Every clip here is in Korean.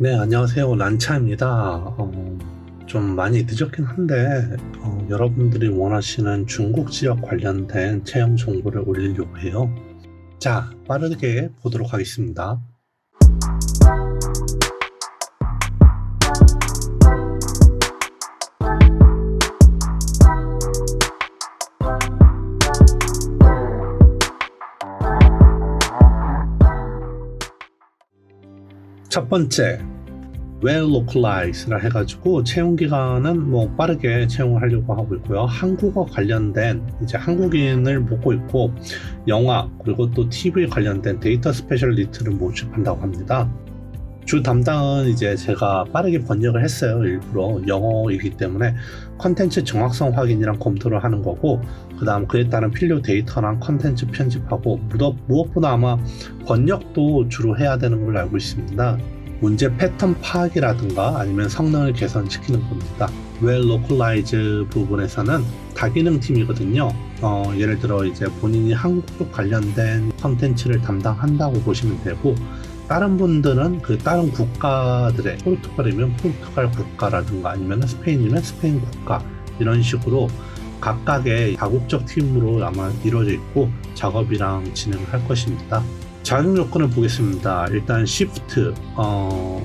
네, 안녕하세요. 란차입니다. 어, 좀 많이 늦었긴 한데, 어, 여러분들이 원하시는 중국 지역 관련된 채용 정보를 올리려고 해요. 자, 빠르게 보도록 하겠습니다. 첫 번째, well localize라 해가지고 채용 기간은 뭐 빠르게 채용을 하려고 하고 있고요. 한국어 관련된 이제 한국인을 뽑고 있고 영화 그리고 또 TV 관련된 데이터 스페셜리스트를 모집한다고 합니다. 주 담당은 이제 제가 빠르게 번역을 했어요. 일부러 영어이기 때문에 컨텐츠 정확성 확인이랑 검토를 하는 거고 그 다음 그에 따른 필요 데이터랑 컨텐츠 편집하고 무엇, 무엇보다 아마 번역도 주로 해야 되는 걸로 알고 있습니다. 문제 패턴 파악이라든가 아니면 성능을 개선시키는 겁니다. well localize 부분에서는 다기능 팀이거든요. 어, 예를 들어 이제 본인이 한국 관련된 컨텐츠를 담당한다고 보시면 되고 다른 분들은 그 다른 국가들의 포르투갈이면 포르투갈 국가라든가 아니면 스페인이면 스페인 국가 이런 식으로 각각의 다국적 팀으로 아마 이루어져 있고 작업이랑 진행을 할 것입니다. 자격 요건을 보겠습니다. 일단 시프트 어,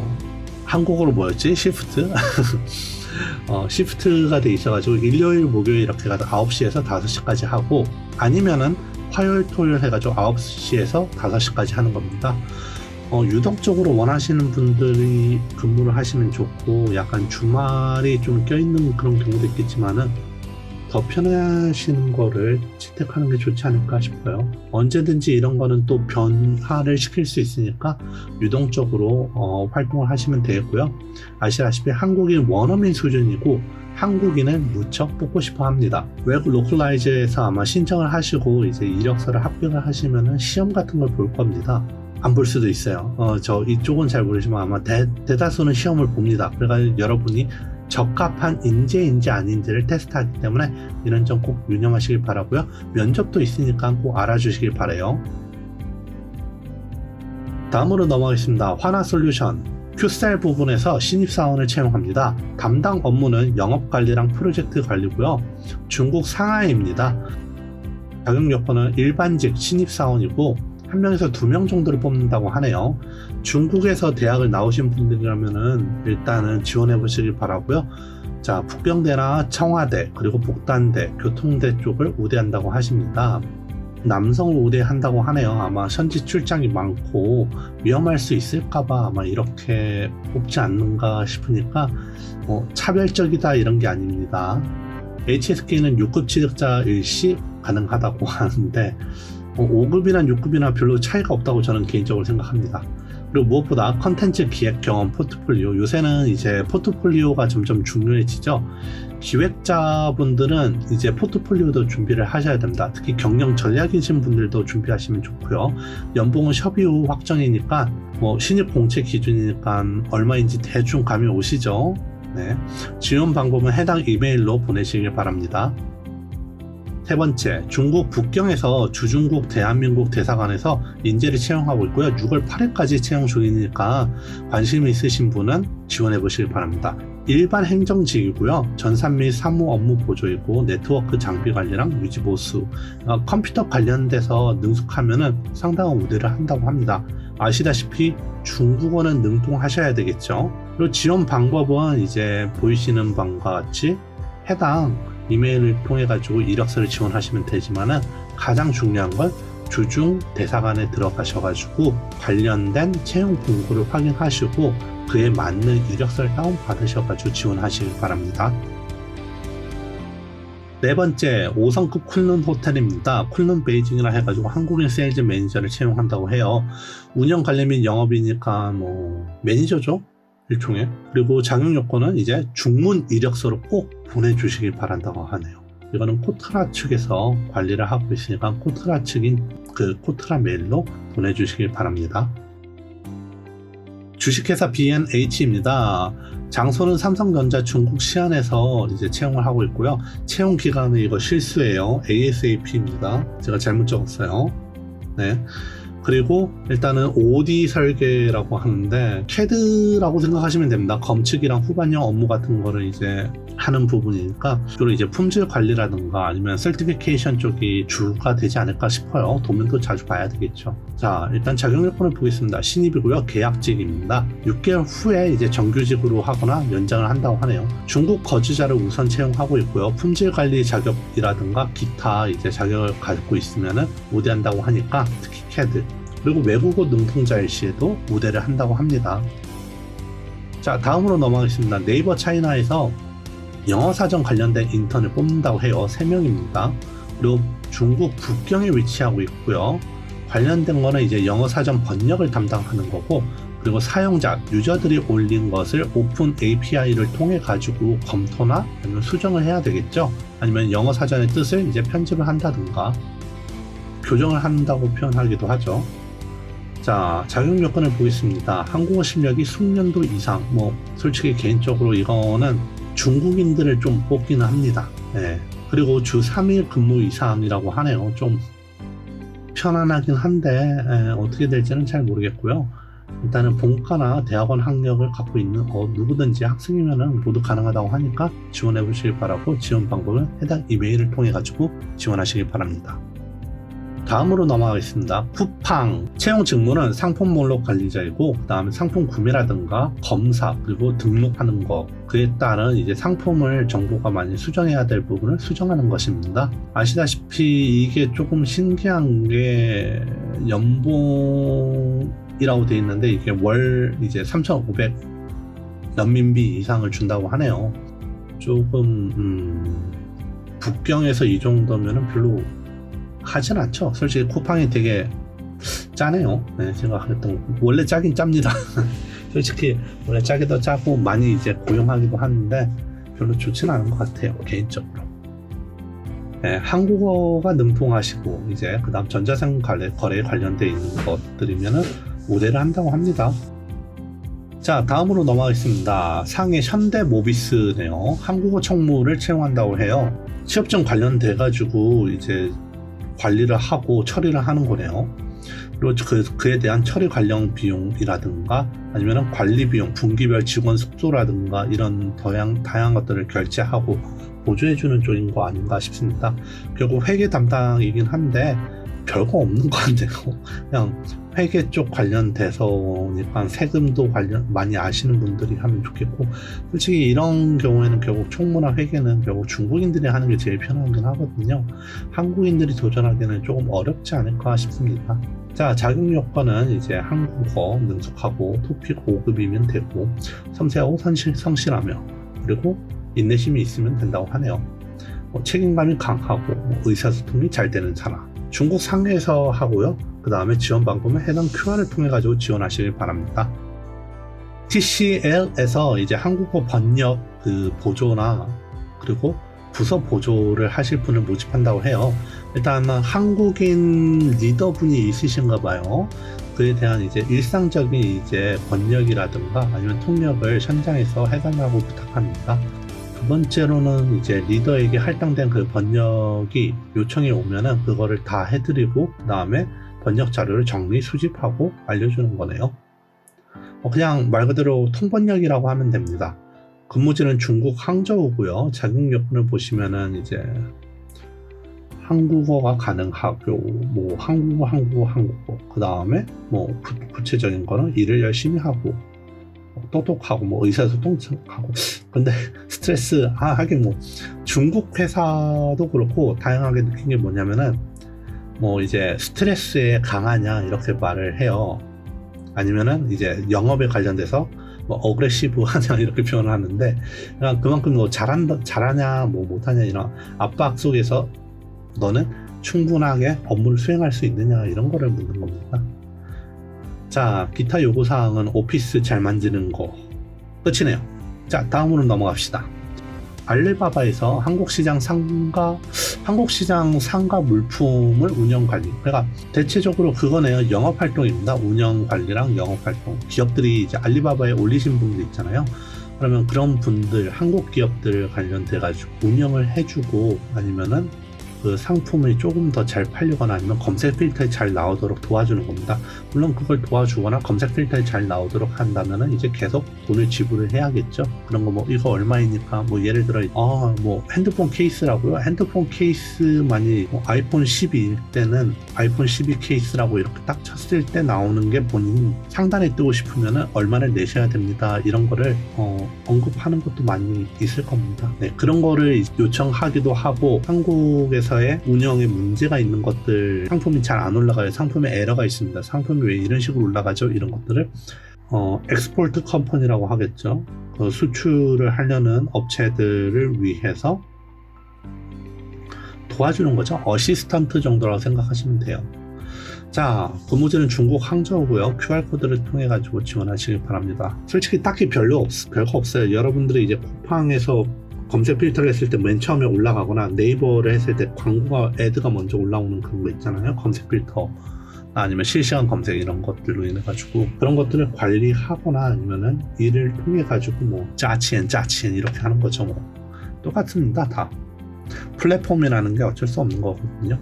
한국어로 뭐였지? 시프트 어, 시프트가 돼 있어가지고 일요일 목요일 이렇게 가서 9시에서 5시까지 하고 아니면은 화요일 토요일 해가지고 9시에서 5시까지 하는 겁니다. 어, 유동적으로 원하시는 분들이 근무를 하시면 좋고 약간 주말이 좀 껴있는 그런 경우도 있겠지만은 더 편하시는 거를 채택하는 게 좋지 않을까 싶어요. 언제든지 이런 거는 또 변화를 시킬 수 있으니까 유동적으로 어, 활동을 하시면 되고요. 아시다시피 한국인 원어민 수준이고 한국인을 무척 뽑고 싶어 합니다. 외국 로컬라이즈에서 아마 신청을 하시고 이제 이력서를 합격을 하시면은 시험 같은 걸 볼 겁니다. 안 볼 수도 있어요. 어, 저 이쪽은 잘 모르지만 아마 대, 대다수는 시험을 봅니다. 그래가지고 여러분이 적합한 인재인지 아닌지를 테스트하기 때문에 이런 점 꼭 유념하시길 바라고요. 면접도 있으니까 꼭 알아주시길 바래요. 다음으로 넘어가겠습니다. 화나 솔루션. 큐셀 부분에서 신입사원을 채용합니다. 담당 업무는 영업관리랑 프로젝트 관리고요. 중국 상하이입니다. 자격 요건은 일반직 신입사원이고 한 명에서 두 명 정도를 뽑는다고 하네요. 중국에서 대학을 나오신 분들이라면은 일단은 지원해 보시길 바라고요. 자, 북경대나 청와대 그리고 복단대, 교통대 쪽을 우대한다고 하십니다. 남성을 우대한다고 하네요. 아마 현지 출장이 많고 위험할 수 있을까봐 아마 이렇게 뽑지 않는가 싶으니까 뭐 차별적이다 이런 게 아닙니다. HSK는 6급 취득자 일시 가능하다고 하는데 어, 5급이나 6급이나 별로 차이가 없다고 저는 개인적으로 생각합니다. 그리고 무엇보다 컨텐츠 기획 경험 포트폴리오 요새는 이제 포트폴리오가 점점 중요해지죠. 기획자분들은 이제 포트폴리오도 준비를 하셔야 됩니다. 특히 경영 전략이신 분들도 준비하시면 좋고요. 연봉은 협의 후 확정이니까 뭐 신입 공채 기준이니까 얼마인지 대충 감이 오시죠. 네. 지원 방법은 해당 이메일로 보내시길 바랍니다. 세 번째, 중국 북경에서 주중국 대한민국 대사관에서 인재를 채용하고 있고요. 6월 8일까지 채용 중이니까 관심 있으신 분은 지원해 보시길 바랍니다. 일반 행정직이고요. 전산 및 사무 업무 보조이고 네트워크 장비 관리랑 유지 보수, 어, 컴퓨터 관련돼서 능숙하면은 상당한 우대를 한다고 합니다. 아시다시피 중국어는 능통하셔야 되겠죠. 그리고 지원 방법은 이제 보이시는 바과 같이 해당 이메일을 통해 가지고 이력서를 지원하시면 되지만은 가장 중요한 건 주중 대사관에 들어가셔가지고 관련된 채용 공고를 확인하시고 그에 맞는 이력서를 다운 받으셔가지고 지원하시길 바랍니다. 네 번째 5성급 쿤룬 호텔입니다. 쿤룬 베이징이라 해가지고 한국인 세일즈 매니저를 채용한다고 해요. 운영 관리 및 영업이니까 뭐 매니저죠. 일종의 그리고 자격 요건은 이제 중문 이력서로 꼭 보내주시길 바란다고 하네요. 이거는 코트라 측에서 관리를 하고 있으니까 코트라 측인 그 코트라 메일로 보내주시길 바랍니다. 주식회사 B&H입니다. 장소는 삼성전자 중국 시안에서 이제 채용을 하고 있고요. 채용 기간은 이거 실수예요. ASAP입니다. 제가 잘못 적었어요. 네. 그리고 일단은 OD 설계라고 하는데 CAD라고 생각하시면 됩니다. 검측이랑 후반형 업무 같은 거를 이제 하는 부분이니까 주로 이제 품질 관리라든가 아니면 설티피케이션 쪽이 주가 되지 않을까 싶어요. 도면도 자주 봐야 되겠죠. 자, 일단 자격 요건을 보겠습니다. 신입이고요. 계약직입니다. 6개월 후에 이제 정규직으로 하거나 연장을 한다고 하네요. 중국 거주자를 우선 채용하고 있고요. 품질 관리 자격이라든가 기타 이제 자격을 가지고 있으면은 우대한다고 하니까 특히 CAD 그리고 외국어 능통자일 시에도 우대를 한다고 합니다. 자, 다음으로 넘어가겠습니다. 네이버 차이나에서 영어 사전 관련된 인턴을 뽑는다고 해요. 3명입니다. 그리고 중국 북경에 위치하고 있고요. 관련된 거는 이제 영어 사전 번역을 담당하는 거고 그리고 사용자, 유저들이 올린 것을 오픈 API를 통해 가지고 검토나 아니면 수정을 해야 되겠죠. 아니면 영어 사전의 뜻을 이제 편집을 한다든가 교정을 한다고 표현하기도 하죠. 자, 자격 요건을 보겠습니다. 한국어 실력이 숙련도 이상. 뭐 솔직히 개인적으로 이거는 중국인들을 좀 뽑기는 합니다. 네. 그리고 주 3일 근무 이상이라고 하네요. 좀 편안하긴 한데 에, 어떻게 될지는 잘 모르겠고요. 일단은 본과나 대학원 학력을 갖고 있는 어, 누구든지 학생이면은 모두 가능하다고 하니까 지원해 보시길 바라고 지원 방법은 해당 이메일을 통해 가지고 지원하시길 바랍니다. 다음으로 넘어가겠습니다. 쿠팡 채용 직무는 상품 목록 관리자이고 그다음에 상품 구매라든가 검사 그리고 등록하는 것 그에 따른 이제 상품을 정보가 많이 수정해야 될 부분을 수정하는 것입니다. 아시다시피 이게 조금 신기한 게 연봉이라고 돼 있는데 이게 월 이제 3,500 연민비 이상을 준다고 하네요. 조금 음, 북경에서 이 정도면은 별로 하진 않죠. 솔직히 쿠팡이 되게 짜네요. 네, 생각했던 원래 짜긴 짭니다. 솔직히 원래 짜기도 짜고 많이 이제 고용하기도 하는데 별로 좋진 않은 것 같아요. 개인적으로. 네, 한국어가 능통하시고 이제 그다음 전자상 거래, 거래에 관련돼 있는 것들이면은 우대를 한다고 합니다. 자 다음으로 넘어가겠습니다. 상해 현대 모비스네요. 한국어 청무를 채용한다고 해요. 취업증 관련돼 가지고 이제 관리를 하고 처리를 하는 거네요. 그리고 그, 그에 대한 처리 관련 비용이라든가 아니면 관리 비용, 분기별 직원 숙소라든가 이런 다양, 다양한 것들을 결제하고 보조해주는 쪽인 거 아닌가 싶습니다. 결국 회계 담당이긴 한데 별거 없는 것 같네요. 그냥 회계 쪽 관련돼서니까 세금도 관련 많이 아시는 분들이 하면 좋겠고 솔직히 이런 경우에는 결국 총무나 회계는 결국 중국인들이 하는 게 제일 편하긴 하거든요. 한국인들이 도전하기는 조금 어렵지 않을까 싶습니다. 자, 자격 요건은 이제 한국어 능숙하고 토픽 5급이면 되고 섬세하고 성실, 성실하며 그리고 인내심이 있으면 된다고 하네요. 뭐 책임감이 강하고 뭐 의사소통이 잘 되는 사람. 중국 상해에서 하고요. 그 다음에 지원 방법은 해당 QR을 통해 가지고 지원하시길 바랍니다. TCL에서 이제 한국어 번역 그 보조나 그리고 부서 보조를 하실 분을 모집한다고 해요. 일단 한국인 리더분이 있으신가 봐요. 그에 대한 이제 일상적인 이제 번역이라든가 아니면 통역을 현장에서 해달라고 부탁합니다. 두 번째로는 이제 리더에게 할당된 그 번역이 요청이 오면은 그거를 다 해드리고 그 다음에 번역 자료를 정리 수집하고 알려주는 거네요. 어, 그냥 말 그대로 통번역이라고 하면 됩니다. 근무지는 중국 항저우고요. 자격 요건을 보시면은 이제 한국어가 가능하고 뭐 한국어 한국어 한국어 그 다음에 뭐 구, 구체적인 거는 일을 열심히 하고 뭐 똑똑하고 뭐 의사소통하고 근데 스트레스 아 하긴 뭐 중국 회사도 그렇고 다양하게 느낀 게 뭐냐면은 뭐 이제 스트레스에 강하냐 이렇게 말을 해요 아니면은 이제 영업에 관련돼서 뭐 어그레시브 하냐 이렇게 표현을 하는데 그냥 그만큼 뭐 잘한다 잘하냐 뭐 못하냐 이런 압박 속에서 너는 충분하게 업무를 수행할 수 있느냐 이런 거를 묻는 겁니다. 자 기타 요구 사항은 오피스 잘 만지는 거 끝이네요. 자 다음으로 넘어갑시다. 알리바바에서 한국 시장 상가 한국 시장 상가 물품을 운영 관리. 그러니까 대체적으로 그거네요. 영업 활동입니다. 운영 관리랑 영업 활동. 기업들이 이제 알리바바에 올리신 분들 있잖아요. 그러면 그런 분들 한국 기업들 관련돼 가지고 운영을 해주고 아니면은 그 상품이 조금 더 잘 팔리거나 아니면 검색 필터에 잘 나오도록 도와주는 겁니다. 물론 그걸 도와주거나 검색 필터에 잘 나오도록 한다면은 이제 계속 돈을 지불을 해야겠죠. 그런 거 뭐 이거 얼마이니까 뭐 예를 들어 아뭐 핸드폰 케이스라고요. 핸드폰 케이스만이 뭐 아이폰 12일 때는 아이폰 12 케이스라고 이렇게 딱 쳤을 때 나오는 게 본인 상단에 뜨고 싶으면은 얼마를 내셔야 됩니다. 이런 거를 어, 언급하는 것도 많이 있을 겁니다. 네, 그런 거를 요청하기도 하고 한국에서 의 운영에 문제가 있는 것들 상품이 잘 안 올라가요. 상품에 에러가 있습니다. 상품이 왜 이런 식으로 올라가죠? 이런 것들을 어, 엑스포트 컴퍼니라고 하겠죠. 그 수출을 하려는 업체들을 위해서 도와주는 거죠. 어시스턴트 정도라고 생각하시면 돼요. 자, 근무지는 중국 항저우고요. QR코드를 통해 가지고 지원하시길 바랍니다. 솔직히 딱히 별로 없, 별거 없어요. 여러분들이 이제 쿠팡에서 검색 필터를 했을 때 맨 처음에 올라가거나 네이버를 했을 때 광고가 애드가 먼저 올라오는 그런 거 있잖아요. 검색 필터. 아니면 실시간 검색 이런 것들로 인해 가지고 그런 것들을 관리하거나 아니면은 이를 통해 가지고 뭐 짜치엔 짜치엔 이렇게 하는 거죠 뭐. 똑같습니다 다. 플랫폼이라는 게 어쩔 수 없는 거거든요.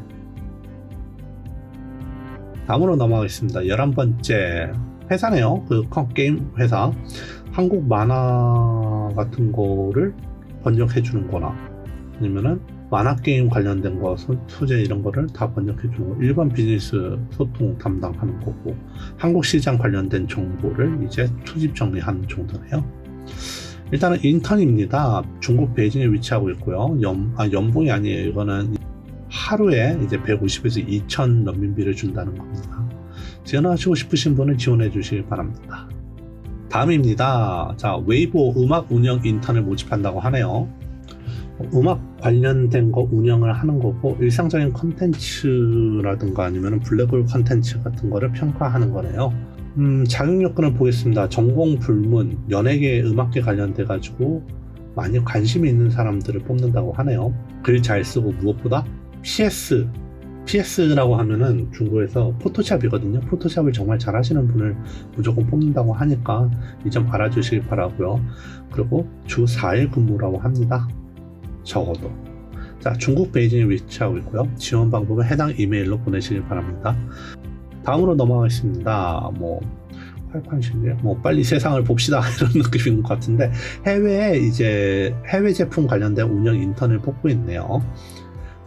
다음으로 넘어가겠습니다. 11번째 회사네요. 그 게임 회사. 한국 만화 같은 거를 번역해 주는 거나 아니면은 만화 게임 관련된 거 소, 소재 이런 거를 다 번역해 주는 거 일반 비즈니스 소통 담당하는 거고 한국 시장 관련된 정보를 이제 수집 정리하는 정도네요. 일단은 인턴입니다. 중국 베이징에 위치하고 있고요. 연, 아, 연봉이 아니에요. 이거는 하루에 이제 150에서 2천 renmin비를 준다는 겁니다. 지원하시고 싶으신 분은 지원해 주시길 바랍니다. 다음입니다. 자, 웨이보 음악 운영 인턴을 모집한다고 하네요. 음악 관련된 거 운영을 하는 거고 일상적인 컨텐츠라든가 아니면 블랙홀 컨텐츠 같은 거를 평가하는 거네요. 음, 자격 요건을 보겠습니다. 전공 불문, 연예계, 음악계 관련돼 가지고 많이 관심이 있는 사람들을 뽑는다고 하네요. 글 잘 쓰고 무엇보다 PS, PS라고 하면은 중국에서 포토샵이거든요. 포토샵을 정말 잘 하시는 분을 무조건 뽑는다고 하니까 이 점 알아주시길 바라고요. 그리고 주 4일 근무라고 합니다. 적어도. 자, 중국 베이징에 위치하고 있고요. 지원 방법은 해당 이메일로 보내시길 바랍니다. 다음으로 넘어가겠습니다. 뭐, 활판식이요? 뭐, 빨리 세상을 봅시다. 이런 느낌인 것 같은데, 해외에 이제, 해외 제품 관련된 운영 인턴을 뽑고 있네요.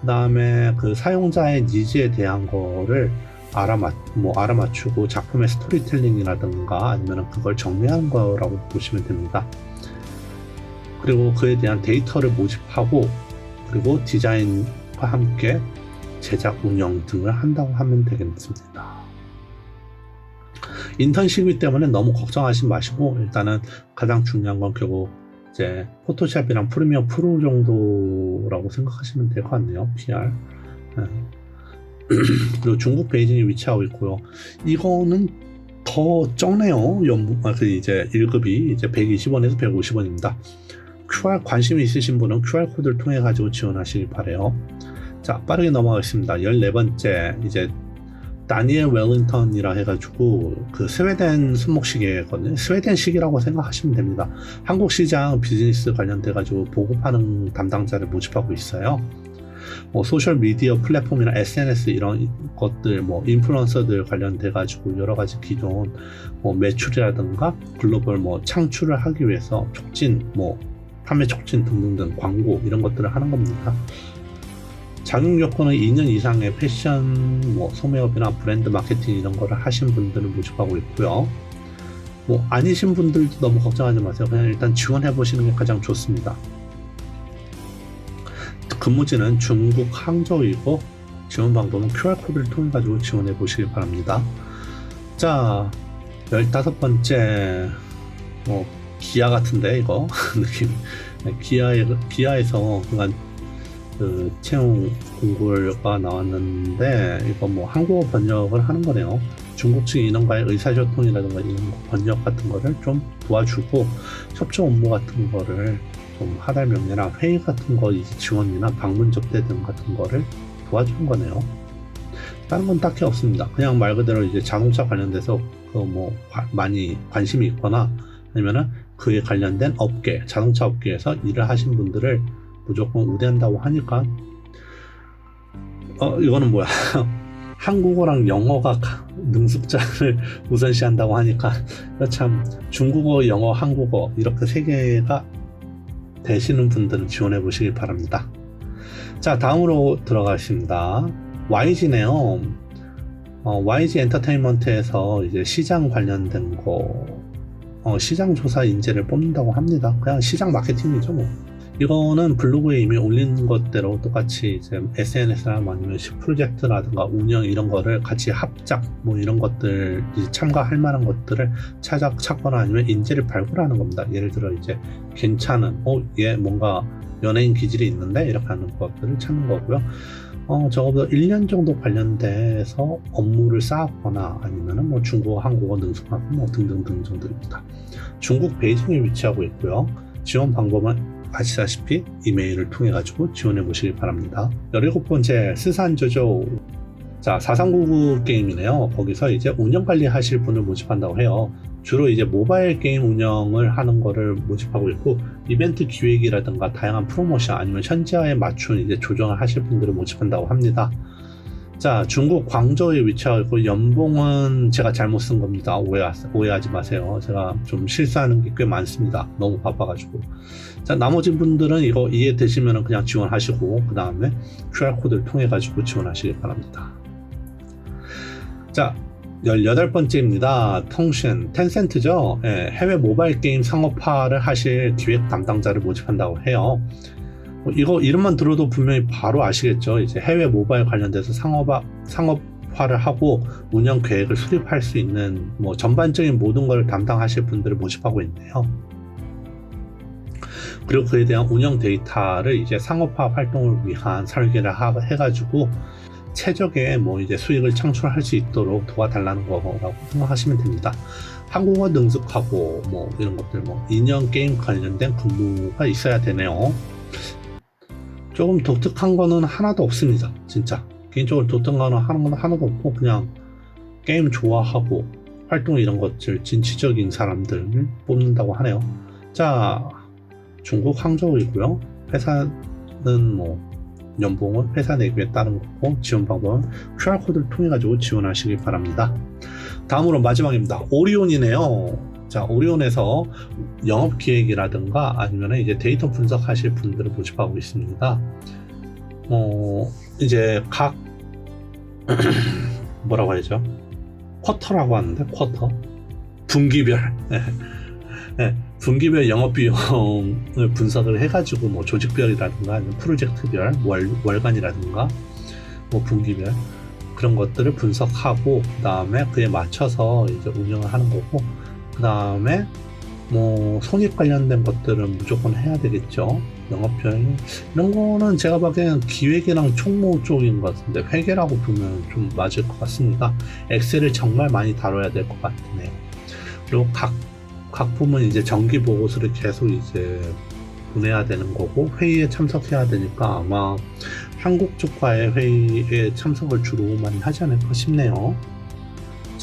그 다음에 그 사용자의 니즈에 대한 거를 알아맞, 뭐, 알아맞추고 작품의 스토리텔링이라든가 아니면 그걸 정리하는 거라고 보시면 됩니다. 그리고 그에 대한 데이터를 모집하고 그리고 디자인과 함께 제작 운영 등을 한다고 하면 되겠습니다. 인턴십이기 때문에 너무 걱정하지 마시고 일단은 가장 중요한 건 결국 이제 포토샵이랑 프리미어 프로 정도라고 생각하시면 될 것 같네요. PR. 네. 그리고 중국 베이징에 위치하고 있고요. 이거는 더 적네요. 연봉, 아, 그 이제 1급이 이제 120원에서 150원입니다. QR 관심이 있으신 분은 QR 코드를 통해 가지고 지원하시길 바래요. 자, 빠르게 넘어가겠습니다. 14번째 이제 다니엘 웰링턴이라 해가지고 그 스웨덴 손목시계거든요. 스웨덴 시계라고 생각하시면 됩니다. 한국 시장 비즈니스 관련돼 가지고 보급하는 담당자를 모집하고 있어요. 뭐 소셜 미디어 플랫폼이나 SNS 이런 것들 뭐 인플루언서들 관련돼 가지고 여러 가지 기존 뭐 매출이라든가 글로벌 뭐 창출을 하기 위해서 촉진 뭐 판매 촉진 등등등 광고 이런 것들을 하는 겁니다. 자격 요건은 2년 이상의 패션, 뭐 소매업이나 브랜드 마케팅 이런 거를 하신 분들을 모집하고 있고요. 뭐 아니신 분들도 너무 걱정하지 마세요. 그냥 일단 지원해 보시는 게 가장 좋습니다. 근무지는 중국 항저우이고 지원 방법은 QR 코드를 통해 가지고 지원해 보시길 바랍니다. 자, 15번째 뭐 기아 같은데 이거 느낌 기아에 기아에서 그간 그 채용 공고가 나왔는데 이거 뭐 한국어 번역을 하는 거네요. 중국 측 인원과의 의사소통이라든가 이런 번역 같은 거를 좀 도와주고 협조 업무 같은 거를 좀 하달 명례나 회의 같은 거 지원이나 방문 접대 등 같은 거를 도와주는 거네요. 다른 건 딱히 없습니다. 그냥 말 그대로 이제 자동차 관련돼서 그 뭐 많이 관심이 있거나 아니면은 그에 관련된 업계, 자동차 업계에서 일을 하신 분들을 무조건 우대한다고 하니까 어 이거는 뭐야? 한국어랑 영어가 가- 능숙자를 우선시한다고 하니까 참 중국어, 영어, 한국어 이렇게 세 개가 되시는 분들은 지원해 보시길 바랍니다. 자 다음으로 들어가겠습니다. YG네요. 어, YG 엔터테인먼트에서 이제 시장 관련된 거 어, 시장 조사 인재를 뽑는다고 합니다. 그냥 시장 마케팅이죠 뭐. 이거는 블로그에 이미 올린 것대로 똑같이 이제 SNS나 아니면 프로젝트라든가 운영 이런 거를 같이 합작 뭐 이런 것들 참가할 만한 것들을 찾아 찾거나 아니면 인재를 발굴하는 겁니다. 예를 들어 이제 괜찮은 어얘 뭔가 연예인 기질이 있는데 이렇게 하는 것들을 찾는 거고요. 어 적어도 1년 정도 관련돼서 업무를 쌓았거나 아니면은 뭐 중국어, 한국어 능숙하고 뭐 등등등 정도입니다. 중국 베이징에 위치하고 있고요. 지원 방법은 아시다시피 이메일을 통해 가지고 지원해 보시기 바랍니다. 17번째 스산조조 자 4399 게임이네요. 거기서 이제 운영 관리 하실 분을 모집한다고 해요. 주로 이제 모바일 게임 운영을 하는 거를 모집하고 있고 이벤트 기획이라든가 다양한 프로모션 아니면 현지화에 맞춘 이제 조정을 하실 분들을 모집한다고 합니다. 자, 중국 광저우에 위치하고 연봉은 제가 잘못 쓴 겁니다. 오해, 오해하지 마세요. 제가 좀 실수하는 게 꽤 많습니다. 너무 바빠가지고. 자, 나머지 분들은 이거 이해되시면 그냥 지원하시고 그 다음에 QR코드를 통해 가지고 지원하시기 바랍니다. 자, 18번째입니다. 통신, 텐센트죠. 예, 해외 모바일 게임 상업화를 하실 기획 담당자를 모집한다고 해요. 뭐 이거 이름만 들어도 분명히 바로 아시겠죠. 이제 해외 모바일 관련돼서 상업화, 상업화를 하고 운영 계획을 수립할 수 있는 뭐 전반적인 모든 걸 담당하실 분들을 모집하고 있네요. 그리고 그에 대한 운영 데이터를 이제 상업화 활동을 위한 설계를 하- 해가지고 최적의 뭐 이제 수익을 창출할 수 있도록 도와달라는 거라고 생각하시면 됩니다. 한국어 능숙하고 뭐 이런 것들 뭐 인형 게임 관련된 근무가 있어야 되네요. 조금 독특한 거는 하나도 없습니다. 진짜 개인적으로 독특한 거는 하나도 하나도 없고 그냥 게임 좋아하고 활동 이런 것들 진취적인 사람들을 뽑는다고 하네요. 자 중국 항저우이고요. 회사는 뭐 연봉은 회사 내규에 따른 거고 지원 방법은 QR 코드를 통해 가지고 지원하시기 바랍니다. 다음으로 마지막입니다. 오리온이네요. 자, 오리온에서 영업 기획이라든가 아니면 이제 데이터 분석하실 분들을 모집하고 있습니다. 어, 이제 각 뭐라고 해야죠? 쿼터라고 하는데 쿼터 분기별 네. 네, 분기별 영업 비용을 분석을 해가지고 뭐 조직별이라든가 아니면 프로젝트별 월, 월간이라든가 뭐 분기별 그런 것들을 분석하고 그 다음에 그에 맞춰서 이제 운영을 하는 거고 그 다음에 뭐 손익 관련된 것들은 무조건 해야 되겠죠. 영업별 이런 거는 제가 보기에는 기획이랑 총무 쪽인 것 같은데 회계라고 보면 좀 맞을 것 같습니다. 엑셀을 정말 많이 다뤄야 될 것 같네요. 그리고 각 각 부문 이제 정기 보고서를 계속 이제 보내야 되는 거고 회의에 참석해야 되니까 아마 한국 쪽과의 회의에 참석을 주로 많이 하지 않을까 싶네요.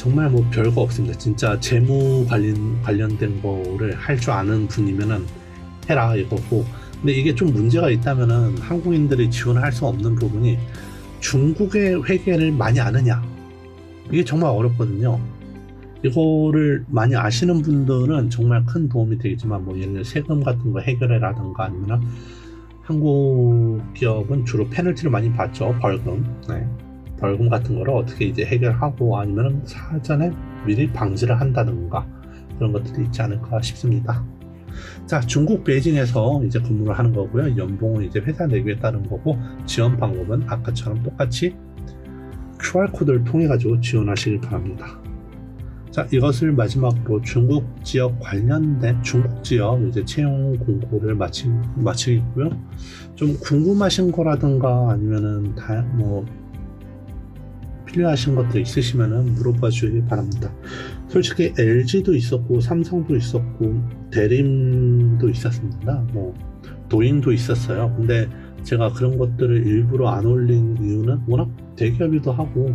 정말 뭐 별거 없습니다. 진짜 재무 관련 관련된 거를 할 줄 아는 분이면은 해라 이거고. 근데 이게 좀 문제가 있다면은 한국인들이 지원을 할수 없는 부분이 중국의 회계를 많이 아느냐. 이게 정말 어렵거든요. 이거를 많이 아시는 분들은 정말 큰 도움이 되겠지만 뭐 예를 들어 세금 같은 거 해결해라든가 아니면 한국 기업은 주로 페널티를 많이 받죠 벌금 네. 벌금 같은 거를 어떻게 이제 해결하고 아니면 사전에 미리 방지를 한다든가 그런 것들이 있지 않을까 싶습니다. 자 중국 베이징에서 이제 근무를 하는 거고요 연봉은 이제 회사 내규에 따른 거고 지원 방법은 아까처럼 똑같이 QR 코드를 통해 가지고 지원하시길 바랍니다. 자, 이것을 마지막으로 중국 지역 관련된 중국 지역 이제 채용 공고를 마치, 마치고요. 좀 궁금하신 거라든가 아니면은 다, 뭐, 필요하신 것들 있으시면은 물어봐 주시기 바랍니다. 솔직히 LG도 있었고, 삼성도 있었고, 대림도 있었습니다. 뭐, 도잉도 있었어요. 근데 제가 그런 것들을 일부러 안 올린 이유는 워낙 대기업이기도 하고,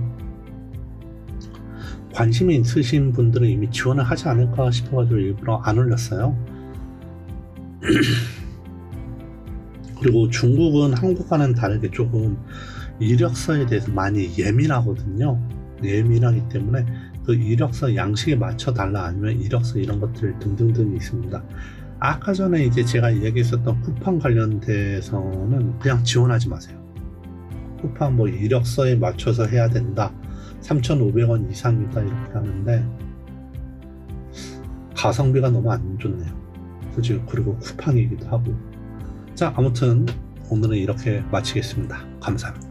관심이 있으신 분들은 이미 지원을 하지 않을까 싶어가지고 일부러 안 올렸어요. 그리고 중국은 한국과는 다르게 조금 이력서에 대해서 많이 예민하거든요. 예민하기 때문에 그 이력서 양식에 맞춰 달라 아니면 이력서 이런 것들 등등등이 있습니다. 아까 전에 이제 제가 얘기했었던 쿠팡 관련돼서는 그냥 지원하지 마세요. 쿠팡 뭐 이력서에 맞춰서 해야 된다. 3,500원 이상이다 이렇게 하는데 가성비가 너무 안 좋네요. 그죠? 그리고 쿠팡이기도 하고. 자, 아무튼 오늘은 이렇게 마치겠습니다. 감사합니다.